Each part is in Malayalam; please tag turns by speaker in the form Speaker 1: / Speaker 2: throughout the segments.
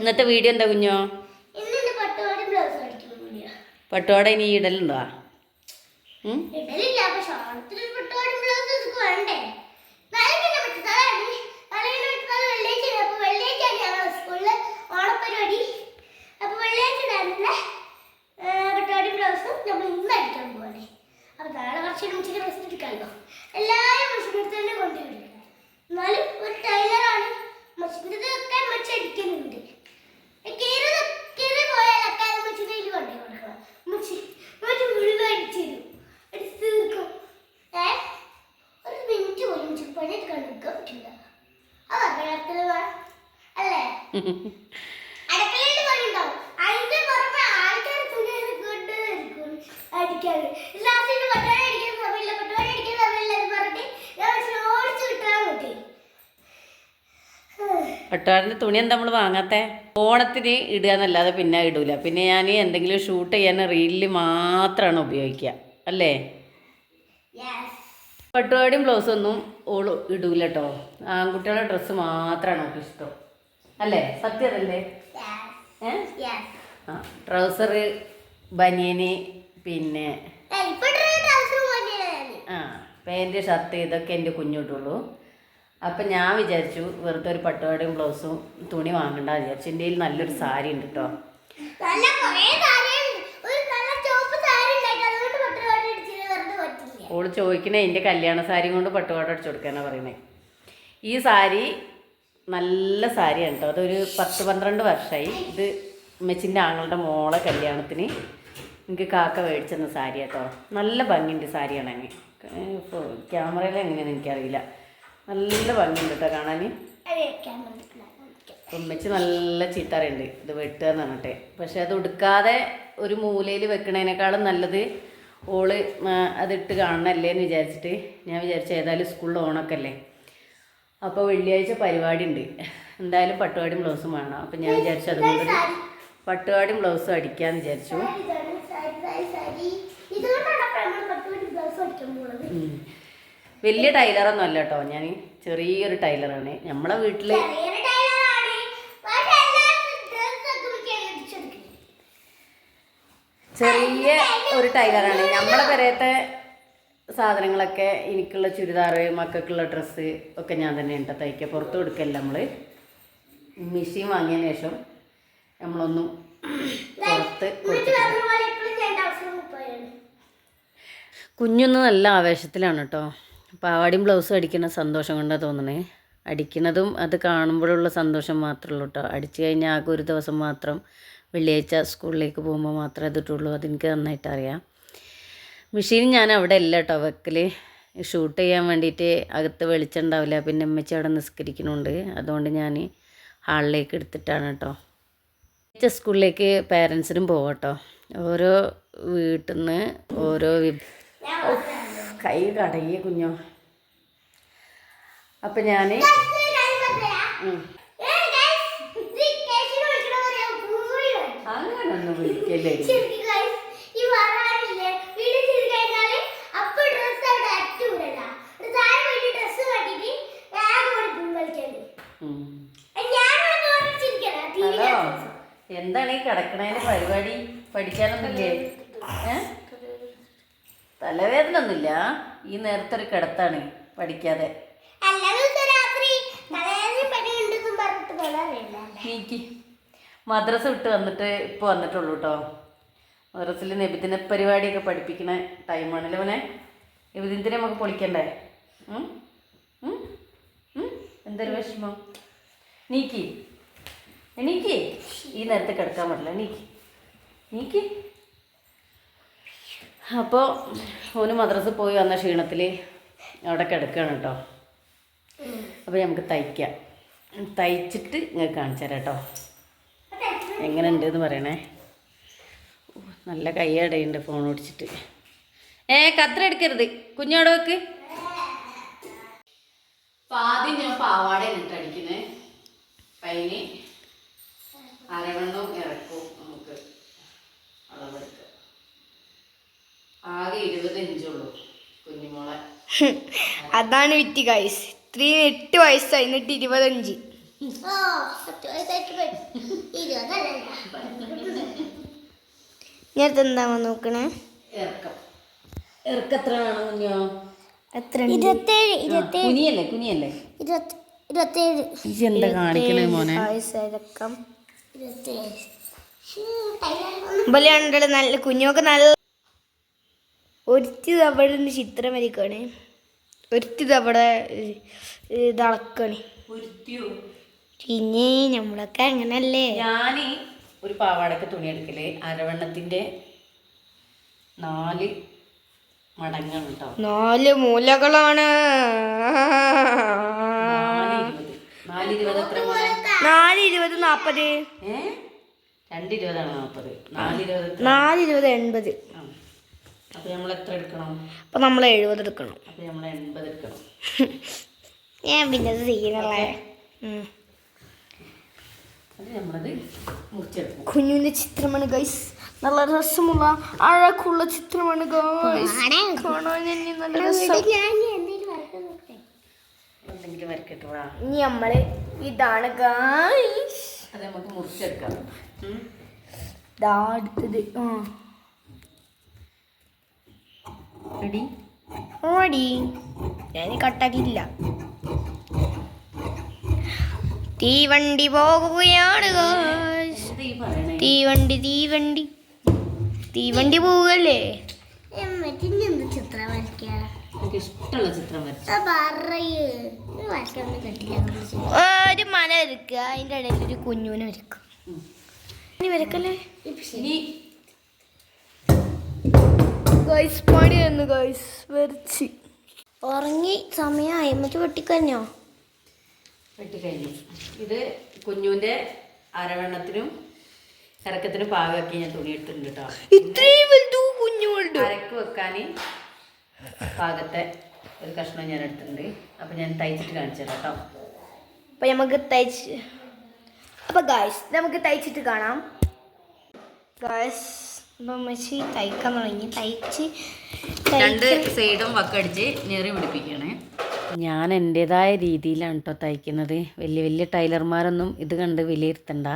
Speaker 1: ഇന്നത്തെ വീഡിയോ എന്താ കുഞ്ഞോ?
Speaker 2: പട്ടുവാട പട്ടുപാടി
Speaker 1: ഇനി ഇടലുണ്ടോ?
Speaker 2: എല്ലാരും കൊണ്ടുവരും പട്ടുപാടി ബ്ലൗസ് ഇതൊക്കെ വേണ്ടേ നാളെ പിന്നെ മറ്റന്നാളാണ് നാളെ പിന്നെ മറ്റന്നാൾ വെള്ളിയാഴ്ച അപ്പൊ വെള്ളിയാഴ്ചയാണ് ഞങ്ങളുടെ സ്കൂളിൽ ഓണപ്പരിപാടി അപ്പൊ വെള്ളിയാഴ്ച ഇടാനുള്ള പട്ടുപാടി ബ്ലൗസും നമ്മൾ ഇന്ന് അടിക്കാൻ പോവാണ് അപ്പൊ നാളെ കുറച്ച് ഉച്ചയ്ക്ക് ഡ്രസ്സ് എടുക്കാമല്ലോ എല്ലാവരും മെഷീൻ എടുത്ത് തന്നെ കൊണ്ടുവിടുക എന്നാലും ഒരു ടൈലറാണ് മെഷീനൊക്കെ മച്ച അടിക്കുന്നുണ്ട് കീറി കീറി പോയാൽ അക്കാതെ മച്ചിന്റെ കയ്യിൽ കൊണ്ടു കൊടുക്കണം മച്ചി മച്ചി മുഴുവൻ അടിച്ചു തരും അടിച്ച് തീർക്കും ഏ ഒരു മിനിറ്റ് പോലും മച്ചി പണിയെടുക്കാൻ നിൽക്കാൻ പറ്റില്ല അതൊക്കെ അടുത്തത് അല്ലേ അടുക്കളയിൽ പണി ഉണ്ടാവും അതിന്റെ പുറമെ ആൾക്കാർ തുണി കൊണ്ട് ഇരിക്കും അടിക്കാറ് ലാസ്റ്റിന് പട്ടാണി അടിക്കുന്ന സമയമില്ല പട്ടാണി അടിക്കുന്ന സമയമില്ല എന്ന് പറഞ്ഞിട്ട് ഞാൻ പക്ഷെ ഓടിച്ചു വിട്ടാൽ മതി
Speaker 1: പട്ടുപാടിന്റെ തുണി എന്താ നമ്മൾ വാങ്ങാത്ത? ഓണത്തിന് ഇടുക എന്നല്ലാതെ പിന്നെ ഇടൂല. പിന്നെ ഞാൻ എന്തെങ്കിലും ഷൂട്ട് ചെയ്യാൻ റീലിൽ മാത്രമാണ് ഉപയോഗിക്കുക. അല്ലേ? പട്ടുപാടിയും ബ്ലൗസും ഒന്നും ഓൾ ഇടൂല കേട്ടോ ആൺകുട്ടികളുടെ ഡ്രസ്സ് മാത്രമാണ് അവൾക്ക് ഇഷ്ടം. അല്ലേ? സത്യമല്ലേ ആ ട്രൗസർ ബനിയന് പിന്നെ ആ പാന്റ് ഷർട്ട് ഇതൊക്കെ എന്റെ കുഞ്ഞിട്ടുള്ളൂ അപ്പം ഞാൻ വിചാരിച്ചു വെറുതെ ഒരു പട്ടുപാടിയും ബ്ലൗസും തുണി വാങ്ങണ്ട വിചാരിച്ചു. എന്റെ നല്ലൊരു സാരി ഉണ്ട് കേട്ടോ
Speaker 2: നല്ല കുറേ സാരിയുണ്ട് ഒരു നല്ല ചുവപ്പ് സാരി ഉണ്ടായിട്ട് അതുകൊണ്ട് പട്ടുപാടി അടിച്ചത് വെറുതെ പറ്റില്ല
Speaker 1: ഓൾ ചോദിക്കണേ എന്റെ കല്യാണ സാരി കൊണ്ട് പട്ടുപാട അടിച്ചു കൊടുക്കാനാണ് പറയുന്നത് ഈ സാരി നല്ല സാരിയാണ് കേട്ടോ അതൊരു പത്ത് പന്ത്രണ്ട് വർഷമായി ഇത് ഉമ്മച്ചിന്റെ ആങ്ങളുടെ മോളെ കല്യാണത്തിന് എനിക്ക് കാക്ക മേടിച്ചെന്ന സാരി കേട്ടോ നല്ല ഭംഗിയുണ്ട് സാരിയാണ് അങ്ങ്. ഇപ്പോൾ ക്യാമറയിൽ എങ്ങനെയാണെന്ന് എനിക്കറിയില്ല. നല്ല ഭംഗിയുണ്ട് കേട്ടോ കാണാൻ ഉമ്മച്ചി നല്ല ചീത്തറയുണ്ട് ഇത് വെട്ടുക എന്ന് പറഞ്ഞിട്ട്. പക്ഷെ അത് ഉടുക്കാതെ ഒരു മൂലയിൽ വെക്കണേനേക്കാളും നല്ലത് ഓൾ അതിട്ട് കാണണല്ലേ എന്ന് വിചാരിച്ചിട്ട് ഞാൻ വിചാരിച്ചു ഏതായാലും സ്കൂളിൽ ഓണൊക്കെ അല്ലേ അപ്പോൾ വെള്ളിയാഴ്ച പരിപാടി ഉണ്ട് എന്തായാലും പട്ടുപാടിയും ബ്ലൗസും വേണം. അപ്പം ഞാൻ വിചാരിച്ചു അതുകൊണ്ട് പട്ടുപാടിയും ബ്ലൗസും അടിക്കാമെന്ന് വിചാരിച്ചു. വലിയ ടൈലറൊന്നും അല്ല കേട്ടോ. ഞാൻ ചെറിയൊരു ടൈലറാണ്. നമ്മളെ വീട്ടിൽ
Speaker 2: ചെറിയൊരു ടൈലറാണ് പക്ഷെ എല്ലാവരും ഡ്രസ് ഒക്കെ മിക്ക അടിച്ചെടുക്കും
Speaker 1: ചെറിയ ഒരു ടൈലറാണ്. നമ്മളെ പെരയത്തെ സാധനങ്ങളൊക്കെ എനിക്കുള്ള ചുരിദാർ മക്കൾക്കുള്ള ഡ്രസ്സ് ഒക്കെ ഞാൻ തന്നെ ഉണ്ട് തയ്ക്കുക പുറത്ത് കൊടുക്കല്ല നമ്മൾ മെഷീൻ വാങ്ങിയ ശേഷം നമ്മളൊന്നും പുറത്ത് കുഞ്ഞൊന്ന് നല്ല ആവേശത്തിലാണ് കേട്ടോ പാവാടിയും ബ്ലൗസും അടിക്കുന്ന സന്തോഷം കൊണ്ടാണ് തോന്നണേ. അടിക്കുന്നതും അത് കാണുമ്പോഴുള്ള സന്തോഷം മാത്രമേ ഉള്ളൂ കേട്ടോ അടിച്ചു കഴിഞ്ഞാൽ ആകെ ഒരു ദിവസം മാത്രം വെള്ളിയാഴ്ച സ്കൂളിലേക്ക് പോകുമ്പോൾ മാത്രമേ അതിട്ടുള്ളൂ. അതെനിക്ക് നന്നായിട്ട് അറിയാം മെഷീൻ ഞാൻ അവിടെ അല്ല കേട്ടോ വെക്കൽ ഷൂട്ട് ചെയ്യാൻ വേണ്ടിയിട്ട് അകത്ത് വെളിച്ചം ഉണ്ടാവില്ല. പിന്നെ അമ്മച്ചി അവിടെ നിസ്കരിക്കുന്നുണ്ട്. അതുകൊണ്ട് ഞാൻ ഹാളിലേക്ക് എടുത്തിട്ടാണ് കേട്ടോ. വെള്ളിയാഴ്ച സ്കൂളിലേക്ക് പേരൻസിനും പോകാം കേട്ടോ. ഓരോ വീട്ടിൽ നിന്ന് ഓരോ കൈ കടയെ കുഞ്ഞോ. അപ്പം ഞാൻ
Speaker 2: ടി വിളിക്കല്ലേ?
Speaker 1: ഹലോ എന്താണ് ഈ കിടക്കണേന്റെ പരിപാടി? പഠിക്കാനൊന്നുമില്ലേ? തലവേദന ഒന്നുമില്ല ഈ നേരത്തെ ഒരു കിടത്താണ് പഠിക്കാതെ.
Speaker 2: എല്ലാ
Speaker 1: മദ്രസ വിട്ട് വന്നിട്ട് ഇപ്പോൾ വന്നിട്ടുള്ളൂ കേട്ടോ മദ്രസിൽ നബിദിന പരിപാടിയൊക്കെ പഠിപ്പിക്കുന്ന ടൈമാണല്ലോ അവനെ നബിദിനത്തിന് നമുക്ക് പൊളിക്കണ്ടേ? എന്തൊരു വിഷമം? നീക്കി. എണീക്ക് ഈ നേരത്തെ കിടക്കാൻ പറ്റില്ല നീക്കി. നീക്കി. അപ്പോൾ ഓന് മദ്രസ പോയി വന്ന ക്ഷീണത്തിൽ അവിടെ കിടക്കുകയാണ് കേട്ടോ അപ്പോൾ നമുക്ക് തയ്ക്കാം. തയ്ച്ചിട്ട് ഇങ്ങനെ കാണിച്ചു തരാം കേട്ടോ എങ്ങനെ ഉണ്ട് എന്ന് പറയണേ നല്ല കയ്യടയുണ്ട് ഫോൺ ഓടിച്ചിട്ട്. ഏ കത്ര എടുക്കരുത്. കുഞ്ഞോടെ വെക്ക്. ആദ്യം ഞാൻ പാവാട ഇട്ട് അടിക്കുന്നത് അതിന് അരവണ്ണം ഇറക്കും നമുക്ക് അളവെടുക്കുക ആകെ ഇരുപത് ഇഞ്ചുള്ളൂ കുഞ്ഞുമോളെ.
Speaker 3: അതാണ് വിറ്റ് ഗൈസ് ഇത്രയും എട്ട് വയസ്സായി. എന്നിട്ട് ഇരുപത്തഞ്ച് ഇങ്ങനത്തെ എന്താ നോക്കണേ?
Speaker 1: ഇറക്കം. ഇറക്കം എത്ര വേണം കുഞ്ഞോ?
Speaker 3: എത്ര ഇരുപത്തേഴ് ഇരുപത്തേഴ്.
Speaker 1: കുനിയല്ലേ കുനിയല്ലേ?
Speaker 3: ഇരുപത്തി ഇരുപത്തേഴ്.
Speaker 1: ഈ എന്താ കാണിക്കണേ മോനെ?
Speaker 3: ഇരുപത്തേഴ്. നല്ല കുഞ്ഞൊക്കെ നല്ല ഒരുത്തി അവിടെ നിന്ന് ചിത്രം വരിക്കണേ ഒരുത്തി അവിടെ ഇതളക്കാണ് പിന്നെ നമ്മളൊക്കെ അങ്ങനല്ലേ?
Speaker 1: ഞാൻ ഒരു പാവാടക്ക് തുണി എടുക്കൽ. അരവണ്ണത്തിന്റെ നാല് മടങ്ങാണ് കേട്ടോ
Speaker 3: നാല് മൂലകളാണ്.
Speaker 1: നാല് ഇരുപത്.
Speaker 3: നാപ്പത്.
Speaker 1: രണ്ട് ഇരുപതാണ് നാല് ഇരുപത്
Speaker 3: എൺപത്.
Speaker 1: അപ്പൊ നമ്മൾ എത്ര എടുക്കണം?
Speaker 3: അപ്പൊ നമ്മൾ എഴുപത് എടുക്കണം.
Speaker 1: അപ്പൊ നമ്മൾ എൺപത് എടുക്കണം.
Speaker 3: ഞാൻ പിന്നെ ചെയ്യണല്ലേ?
Speaker 1: അത് നമ്മളത് മുറിച്ചെടുക്കും.
Speaker 3: കുഞ്ഞിന്റെ ചിത്രമാണ് ഗൈസ് നല്ല രസമുള്ള അഴക്കുള്ള ചിത്രമാണ് ഗൈസ് കാണാൻ നല്ല രസം.
Speaker 1: എന്തെങ്കിലും വരക്കട്ടോടാ
Speaker 3: ഇനി നമ്മൾ ഇതാണ് ഗൈസ്
Speaker 1: അത് നമുക്ക് മുറിച്ചെടുക്കാം. ഉം.
Speaker 3: ഇതാ അടുത്തത്. ആ.
Speaker 1: റെഡി?
Speaker 3: ഓടി. ഞാൻ കട്ടാക്കിയില്ല തീവണ്ടി പോകുകയാണ് തീവണ്ടി തീവണ്ടി. തീവണ്ടി
Speaker 1: വരച്ചു
Speaker 3: ഒരു മല വരക്കുക അതിന്റെ ഇടയിൽ ഒരു കുഞ്ഞുവിനെ വരക്കുക ഇനി വരക്കല്ലേ ഗോയ്സ് പണി തന്നു ഗോയ്സ് വരച്ച്. ഉറങ്ങി സമയമായി. മറ്റു വെട്ടിക്കഴിഞ്ഞോ?
Speaker 1: വെട്ടിക്കഴിഞ്ഞു. ഇത് കുഞ്ഞുവിന്റെ അരവെണ്ണത്തിനും ഇറക്കത്തിനും പാകമാക്കി ഞാൻ തുണി എടുത്തിട്ടുണ്ട് കേട്ടോ
Speaker 3: ഇത്രയും വലുതു കുഞ്ഞുങ്ങളുണ്ട്
Speaker 1: അരക്ക് വെക്കാൻ പാകത്തെ ഒരു കഷ്ണം ഞാൻ എടുത്തിട്ടുണ്ട്. അപ്പൊ ഞാൻ തയ്ച്ചിട്ട് കാണിച്ചു തരാം കേട്ടോ
Speaker 3: അപ്പൊ നമുക്ക് തയ്ച്ച് അപ്പൊ ഗായ്സ് നമുക്ക് തയ്ച്ചിട്ട് കാണാം. ഗായ്സ് അപ്പം മച്ചി തയ്ക്കാൻ തുടങ്ങി. തയ്ച്ച്
Speaker 1: രണ്ട് സൈഡും വക്കടിച്ച് നേറി പിടിപ്പിക്കണേ ഞാൻ എന്റെതായ രീതിയിലാണ് കേട്ടോ തയ്ക്കുന്നത്. വലിയ വലിയ ടൈലർമാരൊന്നും ഇത് കണ്ട് വിലയിരുത്തണ്ട.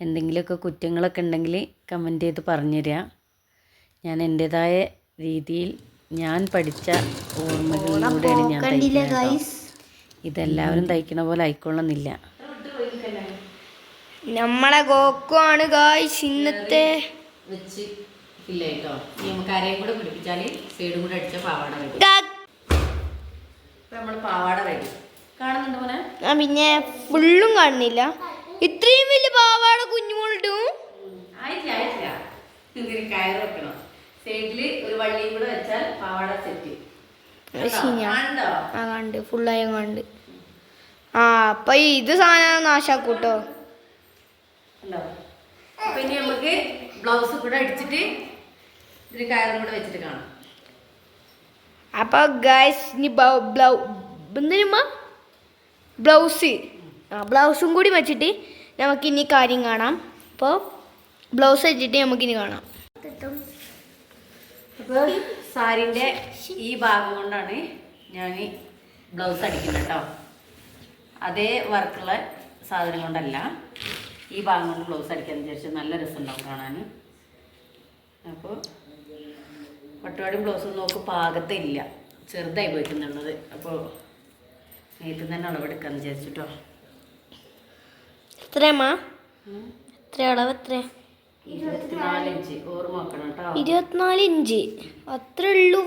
Speaker 1: എന്തെങ്കിലുമൊക്കെ കുറ്റങ്ങളൊക്കെ ഉണ്ടെങ്കിൽ കമന്റ് ചെയ്ത് പറഞ്ഞു പറഞ്ഞുതരിക ഞാൻ എന്റെതായ രീതിയിൽ ഞാൻ പഠിച്ച ഓർമ്മകളിലൂടെയാണ് ഞാൻ തയ്ക്കുന്നത് ഇതെല്ലാവരും തയ്ക്കണ പോലെ ആയിക്കൊള്ളുന്നില്ല.
Speaker 3: നമ്മളെ ഗോക്കുവാണ് ഗായ്സ് ഇന്നത്തെ.
Speaker 1: വെച്ച് ഇല്ല കേട്ടോ. നമുക്ക് ആരെയും കൂടെ പിടിപ്പിച്ചാൽ സൈഡും കൂടെ അടിച്ച പാവാട നമ്മൾ പാവാട വരും കാണുന്നുണ്ട് മോനെ?
Speaker 3: ആ പിന്നെ ഫുള്ളും കാണുന്നില്ല. ഇത്രയും വലിയ പാവാട കുഞ്ഞുമോളിട്ടും.
Speaker 1: ആയിട്ടില്ല ആയിട്ടില്ല. ഇങ്ങനെ കയറ് വെക്കണം. സൈഡിൽ ഒരു വള്ളിയും കൂടെ വെച്ചാൽ പാവാട സെറ്റ്
Speaker 3: ആ കണ്ട്. ഫുള്ളായ കണ്ട്. ആ അപ്പൊ ഇത് സാധനം നാശാക്കൂട്ടോ?
Speaker 1: ഉണ്ടോ അപ്പൊ ഇനി നമുക്ക് ബ്ലൗസ് കൂടെ അടിച്ചിട്ട് ഇതിന് കയറും കൂടെ വെച്ചിട്ട് കാണാം.
Speaker 3: അപ്പൊ ഗൈസ് ഇനി ബ്ലൗ എന്തിനുമ്മ ബ്ലൗസ് ആ ബ്ലൗസും കൂടി വെച്ചിട്ട് നമുക്ക് ഇനി കാര്യം കാണാം. അപ്പോൾ ബ്ലൗസ് വെച്ചിട്ട് നമുക്കിനി കാണാം.
Speaker 1: അപ്പോൾ സാരിന്റെ ഈ ഭാഗം കൊണ്ടാണ് ഞാൻ ബ്ലൗസ് അടിക്കുന്നത് കേട്ടോ അതേ വർക്കുള്ള സാധനം കൊണ്ടല്ല. ഈ ഭാഗം കൊണ്ട് ബ്ലൗസ് അടിക്കാന്ന് വിചാരിച്ചു നല്ല രസമുണ്ടാവും കാണാൻ അപ്പോൾ പട്ടുപാടി ബ്ലൗസ് നോക്ക് പാകത്തില്ല. ചെറുതായി പോയിട്ടുള്ളത് അപ്പോൾ നെയ്ത്ത് തന്നെ അളവെടുക്കാന്ന് വിചാരിച്ചിട്ടോ.
Speaker 3: എത്രയമ്മ എത്ര അളവ് എത്ര
Speaker 1: ഇരുപത്തിനാല് ഇഞ്ച്.
Speaker 3: അത്ര ഉള്ളൂ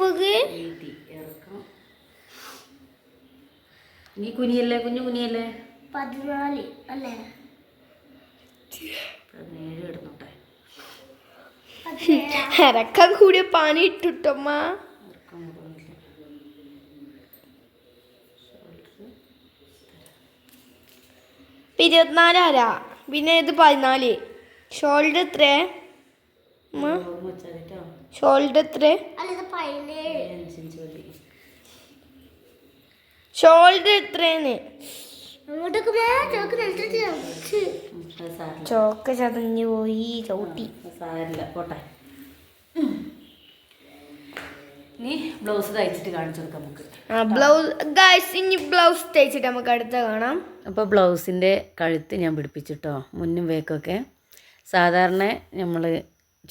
Speaker 1: നീ കുനിയല്ലേ? കുഞ്ഞു കുനിയല്ലേ?
Speaker 3: പതിനാല് അല്ലേ?
Speaker 1: പതിനേഴ്
Speaker 3: ഇറക്കാൻ കൂടിയ പാനി ഇട്ടുട്ടമ്മ.
Speaker 1: ഇറക്കം
Speaker 3: ഇരുപത്തിനാല് അര പിന്നെ ഇത് പതിനാല്. ഷോൾഡർ എത്ര? ഷോൾഡർ എത്ര? ഷോൾഡർ എത്രയാണ് ചോക്ക ചതഞ്ഞു പോയി ചവിട്ടി.
Speaker 1: സാരില്ല പോട്ടെ. നീ ബ്ലൗസ് തയ്ച്ചിട്ട് കാണിച്ചു കൊടുക്കാം നമുക്ക്.
Speaker 3: ബ്ലൗസ് ഗൈസ് ഇനി ബ്ലൗസ് തയ്ച്ചിട്ട് നമുക്ക് അടുത്ത കാണാം.
Speaker 1: അപ്പോൾ ബ്ലൗസിന്റെ കഴുത്ത് ഞാൻ പിടിപ്പിച്ചിട്ടോ? മുന്നും വേക്കൊക്കെ. സാധാരണ നമ്മൾ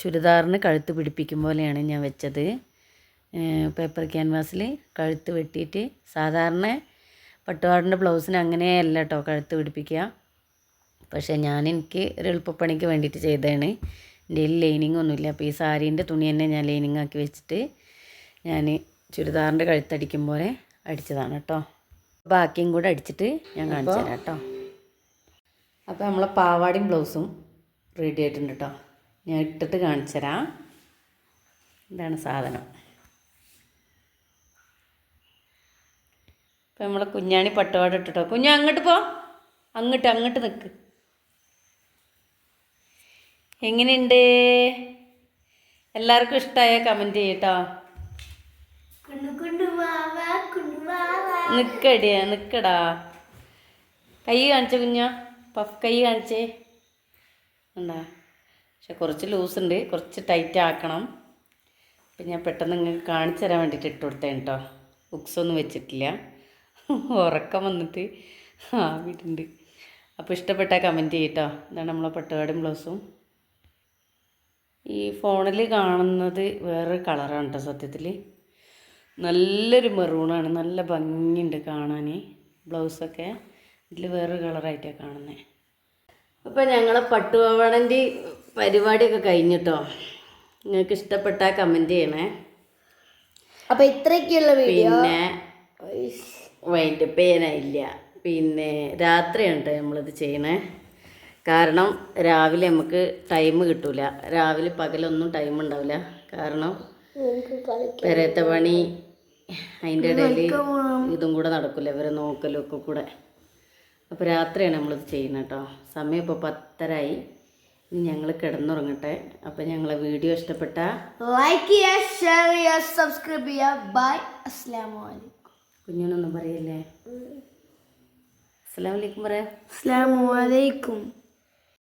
Speaker 1: ചുരിദാറിന് കഴുത്ത് പിടിപ്പിക്കും പോലെയാണ് ഞാൻ വെച്ചത്. പേപ്പർ ക്യാൻവാസിൽ കഴുത്ത് വെട്ടിയിട്ട് സാധാരണ പട്ടുപാടിന്റെ ബ്ലൗസിന് അങ്ങനെയല്ല കേട്ടോ കഴുത്ത് പിടിപ്പിക്കുക. പക്ഷേ ഞാൻ എനിക്ക് ഒരു എളുപ്പപ്പണിക്ക് വേണ്ടിയിട്ട് ചെയ്തതാണ്. എന്റെ കയ്യിൽ ലൈനിങ് ഒന്നുമില്ല. അപ്പോൾ ഈ സാരീന്റെ തുണി തന്നെ ഞാൻ ലൈനിങ് ആക്കി വെച്ചിട്ട് ഞാൻ ചുരിദാറിന്റെ കഴുത്തടിക്കും പോലെ അടിച്ചതാണ് കേട്ടോ ബാക്കിയും കൂടെ അടിച്ചിട്ട് ഞാൻ കാണിച്ചു തരാം കേട്ടോ അപ്പോൾ നമ്മളെ പാവാടിയും ബ്ലൗസും റെഡി ആയിട്ടുണ്ട് കേട്ടോ ഞാൻ ഇട്ടിട്ട് കാണിച്ചു തരാം. ഇതാണ് സാധനം. ഇപ്പം നമ്മളെ കുഞ്ഞാണി പട്ടുപാട് ഇട്ടിട്ടോ. കുഞ്ഞ അങ്ങോട്ട് പോ. അങ്ങോട്ട് അങ്ങോട്ട് നിൽക്ക് എങ്ങനെയുണ്ട്? എല്ലാവർക്കും ഇഷ്ടമായ കമന്റ് ചെയ്യട്ടോ. നിക്കടിയാ നിക്കടാ കൈ കാണിച്ച കുഞ്ഞാ? പഫ് കൈ കാണിച്ചേ. ഉണ്ടാ? പക്ഷെ കുറച്ച് ലൂസ് ഉണ്ട്. കുറച്ച് ടൈറ്റ് ആക്കണം. അപ്പം ഞാൻ പെട്ടെന്ന് നിങ്ങൾക്ക് കാണിച്ചു തരാൻ വേണ്ടിയിട്ട് ഇട്ട് കൊടുത്തേൻ കേട്ടോ ബുക്സ് ഒന്നും വെച്ചിട്ടില്ല. ഉറക്കം വന്നിട്ട് ആ വീട്ടുണ്ട് അപ്പോൾ ഇഷ്ടപ്പെട്ട കമന്റ് ചെയ്യട്ടോ. ഇതാണ് നമ്മളെ പട്ടുപാടും ബ്ലൗസും ഈ ഫോണിൽ കാണുന്നത് വേറൊരു കളറാണ് കേട്ടോ സത്യത്തിൽ നല്ലൊരു മെറൂണാണ് നല്ല ഭംഗിയുണ്ട് കാണാൻ ബ്ലൗസൊക്കെ ഇതിൽ വേറൊരു കളറായിട്ടാണ് കാണുന്നത് അപ്പോൾ ഞങ്ങളെ പട്ടുപാവാടന്റെ പരിപാടിയൊക്കെ കഴിഞ്ഞിട്ടോ. നിങ്ങൾക്ക് ഇഷ്ടപ്പെട്ട കമന്റ് ചെയ്യണേ.
Speaker 3: അപ്പോൾ ഇത്രയൊക്കെയുള്ള വീഡിയോ
Speaker 1: പിന്നെ വൈൻഡ് ഇല്ല പിന്നെ രാത്രിയാണ് കേട്ടോ നമ്മളിത് ചെയ്യണേ. കാരണം രാവിലെ നമുക്ക് ടൈം കിട്ടൂല. രാവിലെ പകലൊന്നും ടൈം ഉണ്ടാവില്ല. കാരണം പെരത്തെ പണി അതിന്റെ ഇടയിൽ ഇതും കൂടെ നടക്കില്ല ഇവരെ നോക്കലും ഒക്കെ കൂടെ. അപ്പോൾ രാത്രിയാണ് നമ്മളിത് ചെയ്യുന്നത് കേട്ടോ സമയം ഇപ്പോൾ പത്തരായി. ഇനി ഞങ്ങൾ കിടന്നുറങ്ങട്ടെ. അപ്പോൾ ഞങ്ങളെ വീഡിയോ ഇഷ്ടപ്പെട്ട
Speaker 3: ലൈക്ക് ചെയ്യുക ഷെയർ ചെയ്യുക സബ്സ്ക്രൈബ് ചെയ്യുക ബൈ അസ്ലാമലൈക്കും
Speaker 1: കുഞ്ഞിനൊന്നും പറയല്ലേ? അസ്സലാമു അലൈക്കും പറയാം.
Speaker 3: അസ്സാം വലൈക്കും